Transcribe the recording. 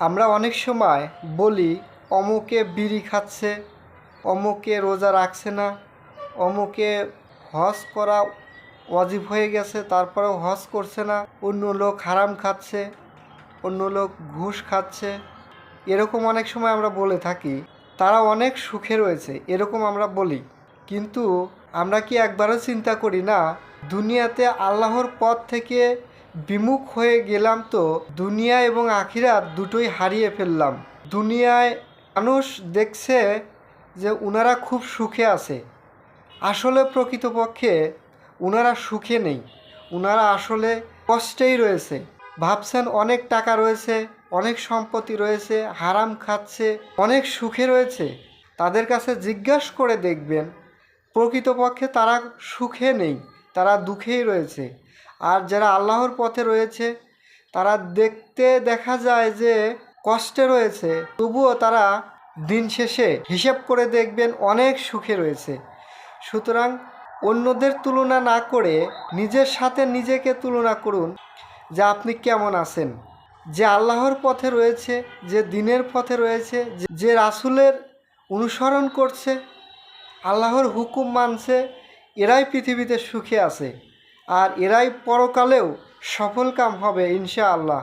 আমরা অনেক সময় বলি, অমুকে বিড়ি খাচ্ছে, অমুকে রোজা রাখছে না, অমুকে হজ করা ওয়াজিব হয়ে গেছে, তারপরেও হজ করছে না, অন্য লোক হারাম খাচ্ছে, অন্য লোক ঘুষ খাচ্ছে। এরকম অনেক সময় আমরা বলে থাকি, তারা অনেক সুখে রয়েছে, এরকম আমরা বলি। কিন্তু আমরা কি একবারও চিন্তা করি না, দুনিয়াতে আল্লাহর পথ থেকে বিমুখ হয়ে গেলাম তো, দুনিয়া এবং আখিরাত দুটোই হারিয়ে ফেললাম। দুনিয়ায় মানুষ দেখছে যে ওনারা খুব সুখে আছে। আসলে প্রকৃতপক্ষে ওনারা সুখে নেই। ওনারা আসলে কষ্টেই রয়েছে। ভাবছেন অনেক টাকা রয়েছে, অনেক সম্পত্তি রয়েছে, হারাম খাচ্ছে, অনেক সুখে রয়েছে। তাদের কাছে জিজ্ঞাসা করে দেখবেন, প্রকৃতপক্ষে তারা সুখে নেই, তারা দুঃখেই রয়েছে। আর যারা আল্লাহর পথে রয়েছে, তারা দেখতে দেখা যায় যে কষ্টে রয়েছে। তবুও তারা দিন শেষে হিসেব করে দেখবেন অনেক সুখে রয়েছে। সুতরাং অন্যদের তুলনা না করে নিজের সাথে নিজেকে তুলনা করুন যে আপনি কেমন আছেন। যে আল্লাহর পথে রয়েছে, যে দিনের পথে রয়েছে, যে- রাসুলের অনুসরণ করছে, আল্লাহর হুকুম মানছে, এরাই পৃথিবীতে সুখে আছে। আর এরাই পরকালেও সফলকাম হবে ইনশাআল্লাহ।